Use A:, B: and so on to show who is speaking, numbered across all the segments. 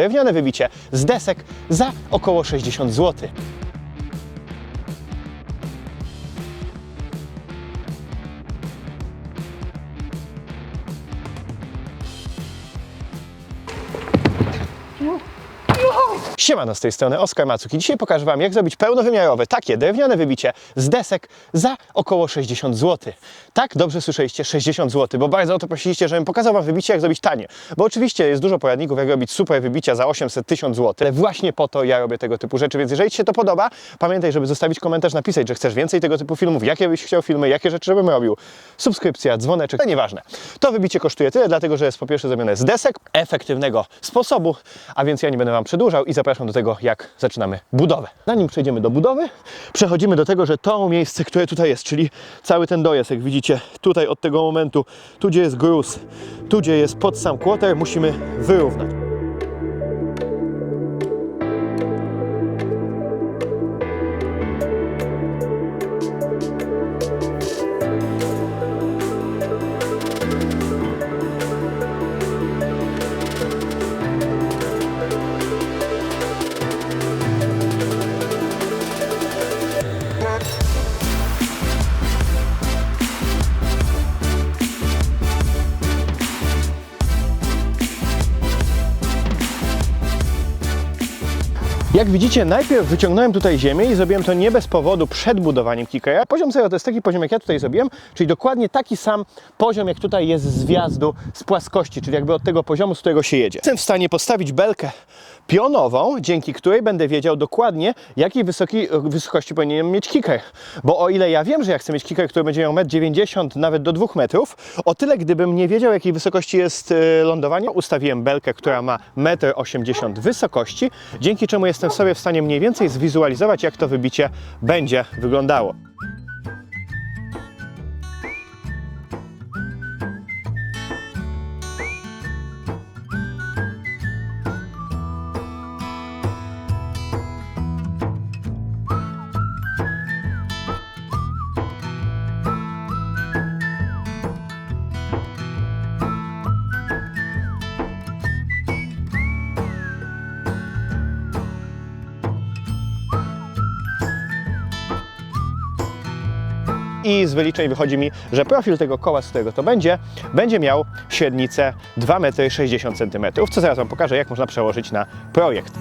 A: Drewniane wybicie z desek za około 60 zł. Siemano, z tej strony Oskar Macuk i dzisiaj pokażę Wam, jak zrobić pełnowymiarowe, takie drewniane wybicie z desek za około 60 zł. Tak, dobrze słyszeliście, 60 zł, bo bardzo o to prosiliście, żebym pokazał Wam wybicie, jak zrobić tanie. Bo oczywiście jest dużo poradników, jak robić super wybicia za 800-1000 zł, ale właśnie po to ja robię tego typu rzeczy, więc jeżeli Ci się to podoba, pamiętaj, żeby zostawić komentarz, napisać, że chcesz więcej tego typu filmów, jakie byś chciał filmy, jakie rzeczy żebym robił. Subskrypcja, dzwoneczek, to nieważne. To wybicie kosztuje tyle, dlatego że jest po pierwsze zrobione z desek, efektywnego sposobu, a więc ja nie będę Wam przedłużał i zapraszam do tego, jak zaczynamy budowę. Zanim przejdziemy do budowy, przechodzimy do tego, że to miejsce, które tutaj jest, czyli cały ten dojazd, jak widzicie, tutaj od tego momentu, tu gdzie jest gruz, tu gdzie jest pod sam quarter, musimy wyrównać. Jak widzicie, najpierw wyciągnąłem tutaj ziemię i zrobiłem to nie bez powodu przed budowaniem kickera. Poziom zero to jest taki poziom, jak ja tutaj zrobiłem, czyli dokładnie taki sam poziom, jak tutaj jest z wjazdu z płaskości, czyli jakby od tego poziomu, z którego się jedzie. Jestem w stanie postawić belkę pionową, dzięki której będę wiedział dokładnie, jakiej wysokiej wysokości powinien mieć kicker. Bo o ile ja wiem, że ja chcę mieć kicker, który będzie miał 1,90 m, nawet do 2 metrów, o tyle gdybym nie wiedział, jakiej wysokości jest e, lądowanie, ustawiłem belkę, która ma 1,80 m wysokości, dzięki czemu jestem sobie w stanie mniej więcej zwizualizować, jak to wybicie będzie wyglądało. I z wyliczeń wychodzi mi, że profil tego koła, z którego to będzie, będzie miał średnicę 2,60 m, co zaraz Wam pokażę, jak można przełożyć na projekt.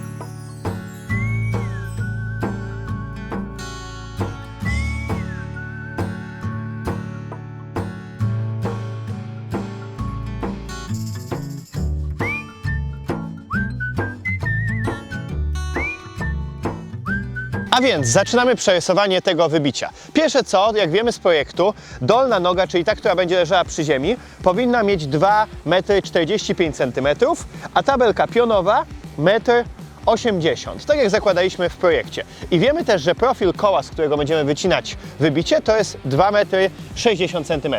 A: Więc zaczynamy przerysowanie tego wybicia. Pierwsze co, jak wiemy z projektu, dolna noga, czyli ta, która będzie leżała przy ziemi, powinna mieć 2,45 m, a tabelka pionowa 1,80 m, tak jak zakładaliśmy w projekcie. I wiemy też, że profil koła, z którego będziemy wycinać wybicie, to jest 2,60 cm.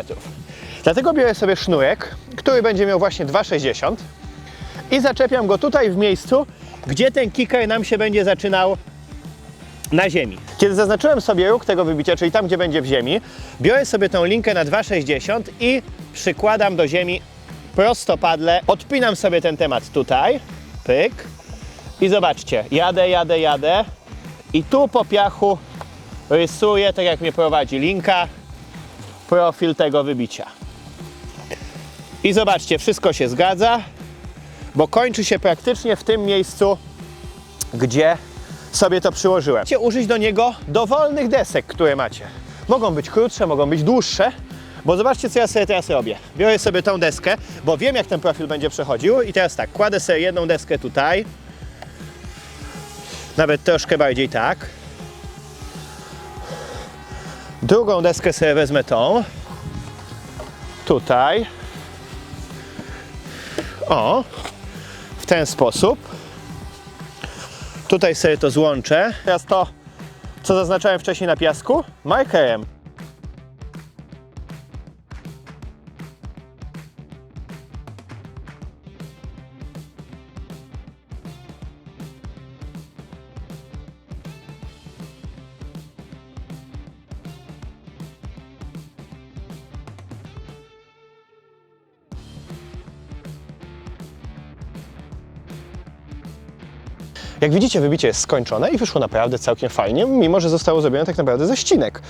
A: Dlatego biorę sobie sznurek, który będzie miał właśnie 2,60 m i zaczepiam go tutaj w miejscu, gdzie ten kicker nam się będzie zaczynał na ziemi. Kiedy zaznaczyłem sobie róg tego wybicia, czyli tam, gdzie będzie w ziemi, biorę sobie tą linkę na 2,60 i przykładam do ziemi prostopadle. Odpinam sobie ten temat tutaj, pyk. I zobaczcie, jadę, jadę, jadę i tu po piachu rysuję, tak jak mnie prowadzi linka, profil tego wybicia. I zobaczcie, wszystko się zgadza, bo kończy się praktycznie w tym miejscu, gdzie sobie to przyłożyłem. Chcecie użyć do niego dowolnych desek, które macie. Mogą być krótsze, mogą być dłuższe, bo zobaczcie, co ja sobie teraz robię. Biorę sobie tą deskę, bo wiem, jak ten profil będzie przechodził i teraz tak, kładę sobie jedną deskę tutaj, nawet troszkę bardziej tak. Drugą deskę sobie wezmę tą, tutaj. O, w ten sposób. Tutaj sobie to złączę. Teraz to, co zaznaczałem wcześniej na piasku, markerem. Jak widzicie, wybicie jest skończone i wyszło naprawdę całkiem fajnie, mimo że zostało zrobione tak naprawdę ze ścinek.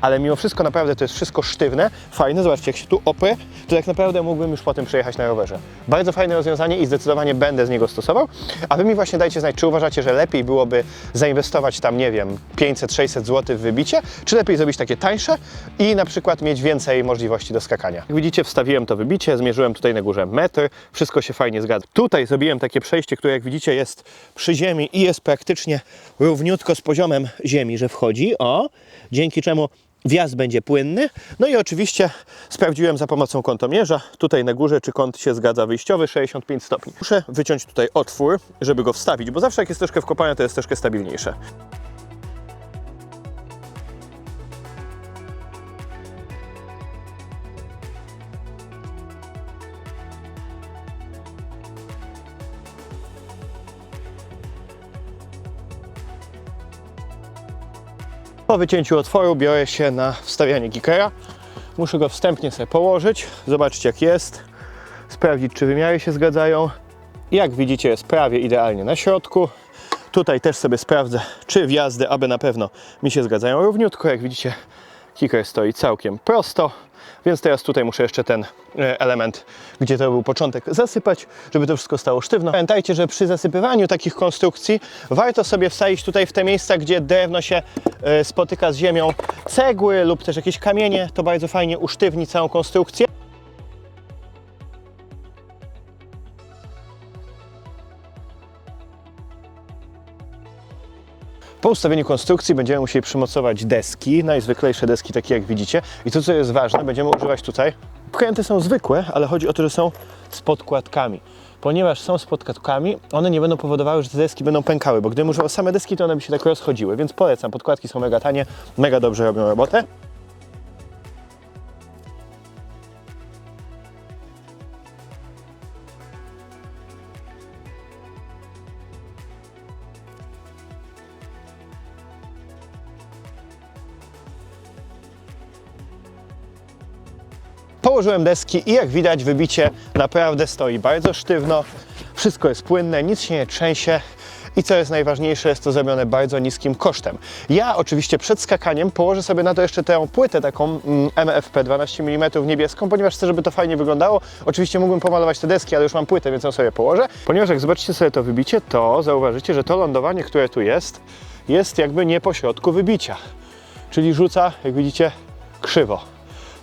A: Ale mimo wszystko naprawdę to jest wszystko sztywne, fajne. Zobaczcie, jak się tu oprę, to tak naprawdę mógłbym już po tym przejechać na rowerze. Bardzo fajne rozwiązanie i zdecydowanie będę z niego stosował. A wy mi właśnie dajcie znać, czy uważacie, że lepiej byłoby zainwestować tam, nie wiem, 500-600 zł w wybicie, czy lepiej zrobić takie tańsze i na przykład mieć więcej możliwości do skakania. Jak widzicie, wstawiłem to wybicie, zmierzyłem tutaj na górze metr, wszystko się fajnie zgadza. Tutaj zrobiłem takie przejście, które jak widzicie jest przy ziemi i jest praktycznie równiutko z poziomem ziemi, że wchodzi, o, dzięki czemu wjazd będzie płynny. No i oczywiście sprawdziłem za pomocą kątomierza tutaj na górze, czy kąt się zgadza wyjściowy 65 stopni. Muszę wyciąć tutaj otwór, żeby go wstawić, bo zawsze jak jest troszkę wkopane, to jest troszkę stabilniejsze. Po wycięciu otworu biorę się na wstawianie kickera. Muszę go wstępnie sobie położyć, zobaczyć jak jest, sprawdzić czy wymiary się zgadzają. Jak widzicie jest prawie idealnie na środku. Tutaj też sobie sprawdzę, czy wjazdy, aby na pewno mi się zgadzają równiutko. Jak widzicie, kicker stoi całkiem prosto, więc teraz tutaj muszę jeszcze ten e, element, gdzie to był początek, zasypać, żeby to wszystko stało sztywno. Pamiętajcie, że przy zasypywaniu takich konstrukcji warto sobie wsadzić tutaj w te miejsca, gdzie drewno się e, spotyka z ziemią, cegły lub też jakieś kamienie. To bardzo fajnie usztywni całą konstrukcję. Po ustawieniu konstrukcji będziemy musieli przymocować deski, najzwyklejsze deski takie jak widzicie. I to co jest ważne, będziemy używać tutaj. Pręty są zwykłe, ale chodzi o to, że są z podkładkami. Ponieważ są z podkładkami, one nie będą powodowały, że te deski będą pękały, bo gdybym używał same deski, to one by się tak rozchodziły, więc polecam. Podkładki są mega tanie, mega dobrze robią robotę. Położyłem deski i jak widać wybicie naprawdę stoi bardzo sztywno. Wszystko jest płynne, nic się nie trzęsie. I co jest najważniejsze, jest to zrobione bardzo niskim kosztem. Ja oczywiście przed skakaniem położę sobie na to jeszcze tę płytę taką MFP 12 mm niebieską, ponieważ chcę, żeby to fajnie wyglądało. Oczywiście mógłbym pomalować te deski, ale już mam płytę, więc ją sobie położę. Ponieważ jak zobaczycie sobie to wybicie, to zauważycie, że to lądowanie, które tu jest, jest jakby nie po środku wybicia. Czyli rzuca, jak widzicie, krzywo.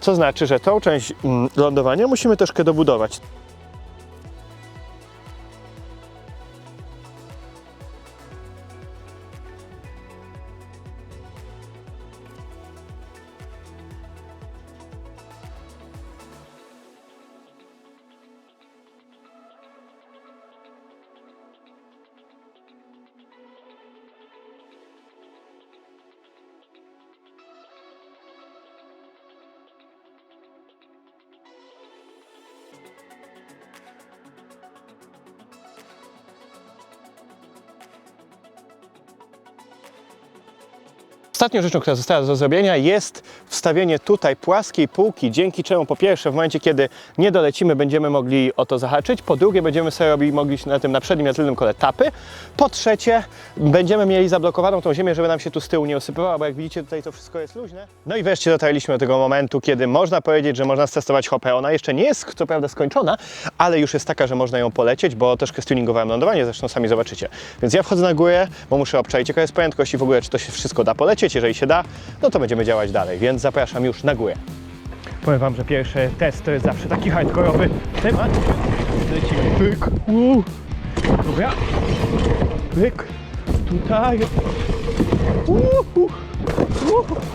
A: Co znaczy, że tą część mm, lądowania musimy troszkę dobudować. Ostatnią rzeczą, która została do zrobienia jest wstawienie tutaj płaskiej półki, dzięki czemu po pierwsze w momencie, kiedy nie dolecimy, będziemy mogli o to zahaczyć, po drugie będziemy sobie robić, mogli na tym na przednim na tylnym kole tapy, po trzecie będziemy mieli zablokowaną tą ziemię, żeby nam się tu z tyłu nie usypywała, bo jak widzicie tutaj to wszystko jest luźne. No i wreszcie dotarliśmy do tego momentu, kiedy można powiedzieć, że można stestować hopę. Ona jeszcze nie jest co prawda skończona, ale już jest taka, że można ją polecieć, bo troszkę stuningowałem lądowanie, zresztą sami zobaczycie. Więc ja wchodzę na górę, bo muszę obczaić jaka jest prędkość i w ogóle czy to się wszystko da polecieć. Jeżeli się da, no to będziemy działać dalej, więc zapraszam już na górę. Powiem Wam, że pierwszy test to jest zawsze taki hardkorowy temat. Lecimy. Pyk. Uu. Dobra. Pyk. Tutaj. Uhu.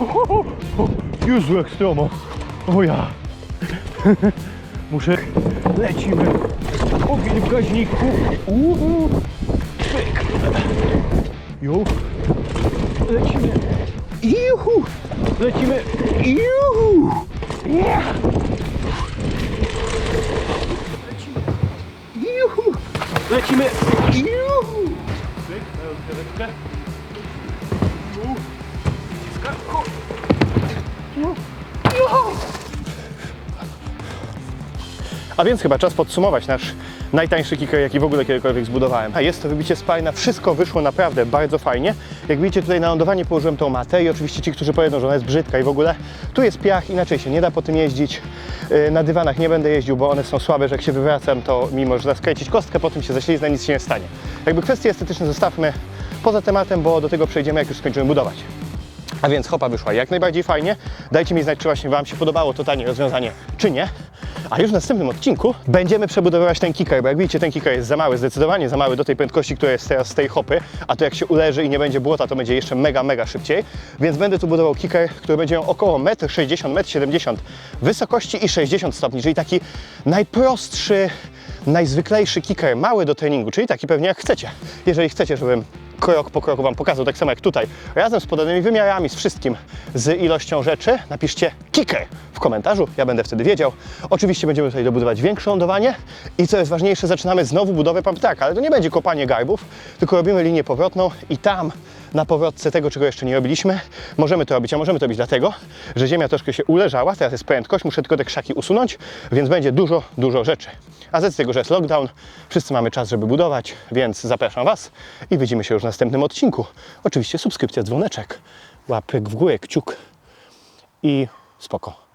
A: Uhu. Jezu, jak stromo. O ja. Muszę. Lecimy. Ogień w gaźniku. Uhu. Pyk. Ju. Lecimy. Juhu. Lecimy. Juhu. Yeah. Lecimy. Juhu. Lecimy. Juhu. Tu. Juhu. A więc chyba czas podsumować nasz najtańszy kicker, jaki w ogóle kiedykolwiek zbudowałem. A jest to wybicie spalina, wszystko wyszło naprawdę bardzo fajnie. Jak widzicie tutaj na lądowanie położyłem tą matę i oczywiście ci, którzy powiedzą, że ona jest brzydka i w ogóle tu jest piach, inaczej się nie da po tym jeździć. Yy, Na dywanach nie będę jeździł, bo one są słabe, że jak się wywracam, to mi można skręcić kostkę, potem się ześliznę, nic się nie stanie. Jakby kwestie estetyczne zostawmy poza tematem, bo do tego przejdziemy, jak już skończymy budować. A więc hopa wyszła jak najbardziej fajnie. Dajcie mi znać, czy właśnie Wam się podobało to tanie rozwiązanie, czy nie. A już w następnym odcinku będziemy przebudowywać ten kicker, bo jak widzicie, ten kicker jest za mały, zdecydowanie za mały do tej prędkości, która jest teraz z tej hopy, a to jak się uleży i nie będzie błota, to będzie jeszcze mega, mega szybciej. Więc będę tu budował kicker, który będzie miał około 1,60 m, 1,70 m wysokości i 60 stopni, czyli taki najprostszy, najzwyklejszy kicker, mały do treningu, czyli taki pewnie jak chcecie. Jeżeli chcecie, żebym krok po kroku Wam pokazał, tak samo jak tutaj, razem z podanymi wymiarami, z wszystkim, z ilością rzeczy, napiszcie kicker w komentarzu, ja będę wtedy wiedział. Oczywiście będziemy tutaj dobudować większe lądowanie i co jest ważniejsze, zaczynamy znowu budowę pumptracka, ale to nie będzie kopanie garbów, tylko robimy linię powrotną i tam na powrotce tego, czego jeszcze nie robiliśmy, możemy to robić, a możemy to robić dlatego, że ziemia troszkę się uleżała, teraz jest prędkość, muszę tylko te krzaki usunąć, więc będzie dużo, dużo rzeczy. A z tego, że jest lockdown, wszyscy mamy czas, żeby budować, więc zapraszam Was i widzimy się już w następnym odcinku. Oczywiście subskrypcja, dzwoneczek, łapek w górę, kciuk i spoko.